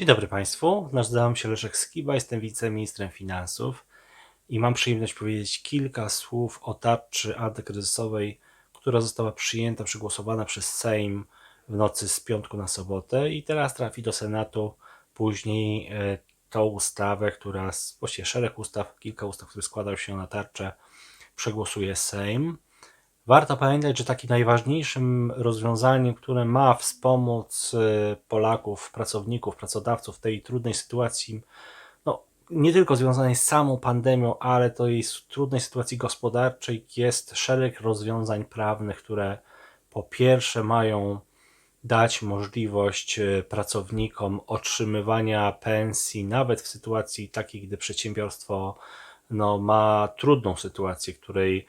Dzień dobry Państwu, nazywam się Leszek Skiba, jestem wiceministrem finansów i mam przyjemność powiedzieć kilka słów o tarczy antykryzysowej, która została przyjęta, przegłosowana przez Sejm w nocy z piątku na sobotę i teraz trafi do Senatu później e, tą ustawę, która, właściwie szereg ustaw, kilka ustaw, które składają się na tarczę, przegłosuje Sejm. Warto pamiętać, że takim najważniejszym rozwiązaniem, które ma wspomóc e, Polaków, pracowników, pracodawców w tej trudnej sytuacji, no, nie tylko związanej z samą pandemią, ale to jej trudnej sytuacji gospodarczej, jest szereg rozwiązań prawnych, które po pierwsze mają dać możliwość e, pracownikom otrzymywania pensji, nawet w sytuacji takiej, gdy przedsiębiorstwo no, ma trudną sytuację, której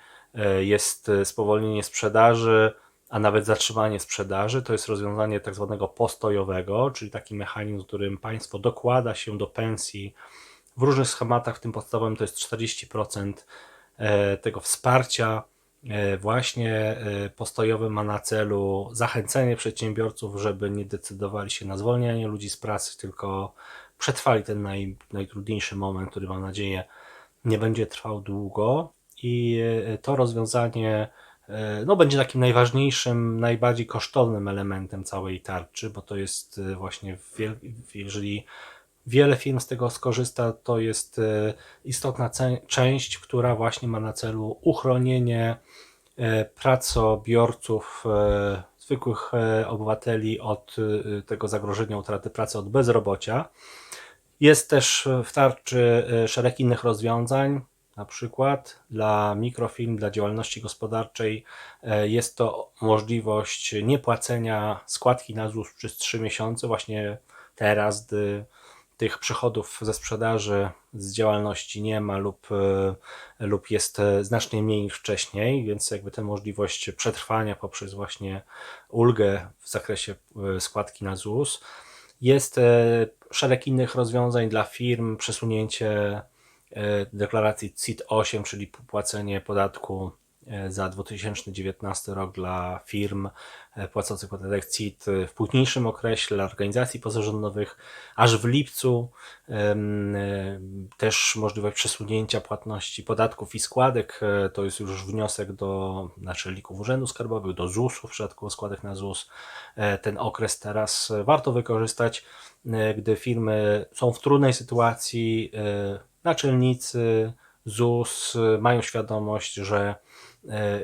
jest e, spowolnienie sprzedaży, a nawet zatrzymanie sprzedaży. To jest rozwiązanie tak zwanego postojowego, czyli taki mechanizm, w którym państwo dokłada się do pensji w różnych schematach, w tym podstawowym to jest 40% e, tego wsparcia. E, Właśnie e, postojowy ma na celu zachęcenie przedsiębiorców, żeby nie decydowali się na zwolnienie ludzi z pracy, tylko przetrwali ten naj, najtrudniejszy moment, który mam nadzieję nie będzie trwał długo. I e, to rozwiązanie e, no, będzie takim najważniejszym, najbardziej kosztownym elementem całej tarczy, bo to jest e, właśnie, jeżeli wiele firm z tego skorzysta, to jest istotna część, która właśnie ma na celu uchronienie pracobiorców, zwykłych obywateli od tego zagrożenia utraty pracy, od bezrobocia. Jest też w tarczy szereg innych rozwiązań, na przykład dla mikrofirm, dla działalności gospodarczej e, jest to możliwość niepłacenia składki na ZUS przez 3 miesiące, właśnie teraz, gdy tych przychodów ze sprzedaży z działalności nie ma lub, e, lub jest e, znacznie mniej niż wcześniej, więc jakby tę możliwość przetrwania poprzez właśnie ulgę w zakresie składki na ZUS. Jest szereg innych rozwiązań dla firm, przesunięcie deklaracji CIT-8, czyli płacenie podatku e, za 2019 rok dla firm e, płacących podatek CIT w późniejszym okresie, dla organizacji pozarządowych, aż w lipcu e, też możliwość przesunięcia płatności podatków i składek, e, to jest już wniosek do naczelników urzędów skarbowych, do ZUS-u w przypadku składek na ZUS. E, Ten okres teraz e, warto wykorzystać, e, gdy firmy są w trudnej sytuacji, e, naczelnicy ZUS mają świadomość, że e,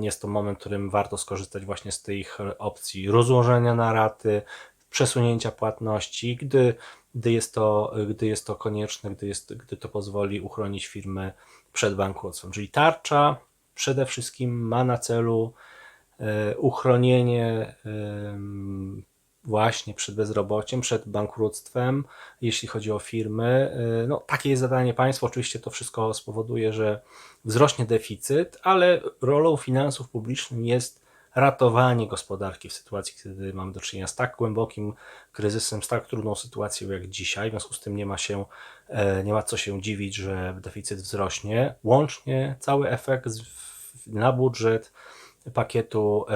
jest to moment, w którym warto skorzystać właśnie z tych opcji rozłożenia na raty, przesunięcia płatności, gdy, gdy, jest, to, gdy jest to konieczne, gdy, jest, gdy to pozwoli uchronić firmy przed bankructwem. Czyli tarcza przede wszystkim ma na celu e, uchronienie właśnie przed bezrobociem, przed bankructwem, jeśli chodzi o firmy. E, No, takie jest zadanie państwa. Oczywiście to wszystko spowoduje, że wzrośnie deficyt, ale rolą finansów publicznych jest ratowanie gospodarki w sytuacji, kiedy mamy do czynienia z tak głębokim kryzysem, z tak trudną sytuacją jak dzisiaj. W związku z tym nie ma się, e, nie ma co się dziwić, że deficyt wzrośnie. Łącznie cały efekt na budżet pakietu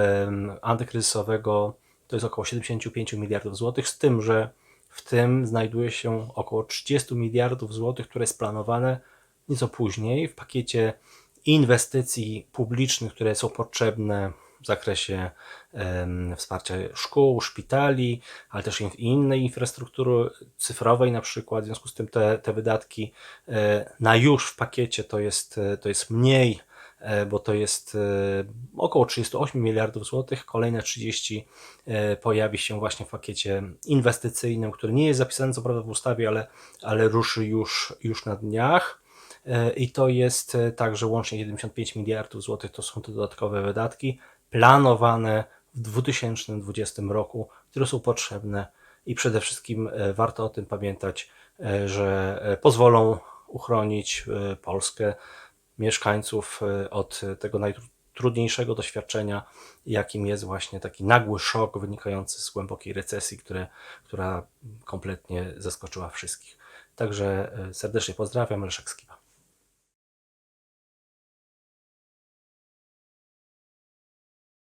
antykryzysowego to jest około 75 miliardów złotych, z tym, że w tym znajduje się około 30 miliardów złotych, które jest planowane nieco później w pakiecie inwestycji publicznych, które są potrzebne w zakresie em, wsparcia szkół, szpitali, ale też in- innej infrastruktury cyfrowej na przykład. W związku z tym te, te wydatki e, na już w pakiecie to jest, e, to jest mniej, bo to jest e, około 38 miliardów złotych. Kolejne 30 e, pojawi się właśnie w pakiecie inwestycyjnym, który nie jest zapisany co prawda w ustawie, ale, ale ruszy już, już na dniach. E, I to jest e, także łącznie 75 miliardów złotych to są te dodatkowe wydatki planowane w 2020 roku, które są potrzebne i przede wszystkim e, warto o tym pamiętać, e, że e, pozwolą uchronić e, Polskę, mieszkańców e, od tego najtrudniejszego doświadczenia, jakim jest właśnie taki nagły szok wynikający z głębokiej recesji, które, która kompletnie zaskoczyła wszystkich. Także e, serdecznie pozdrawiam, Leszek Skiba.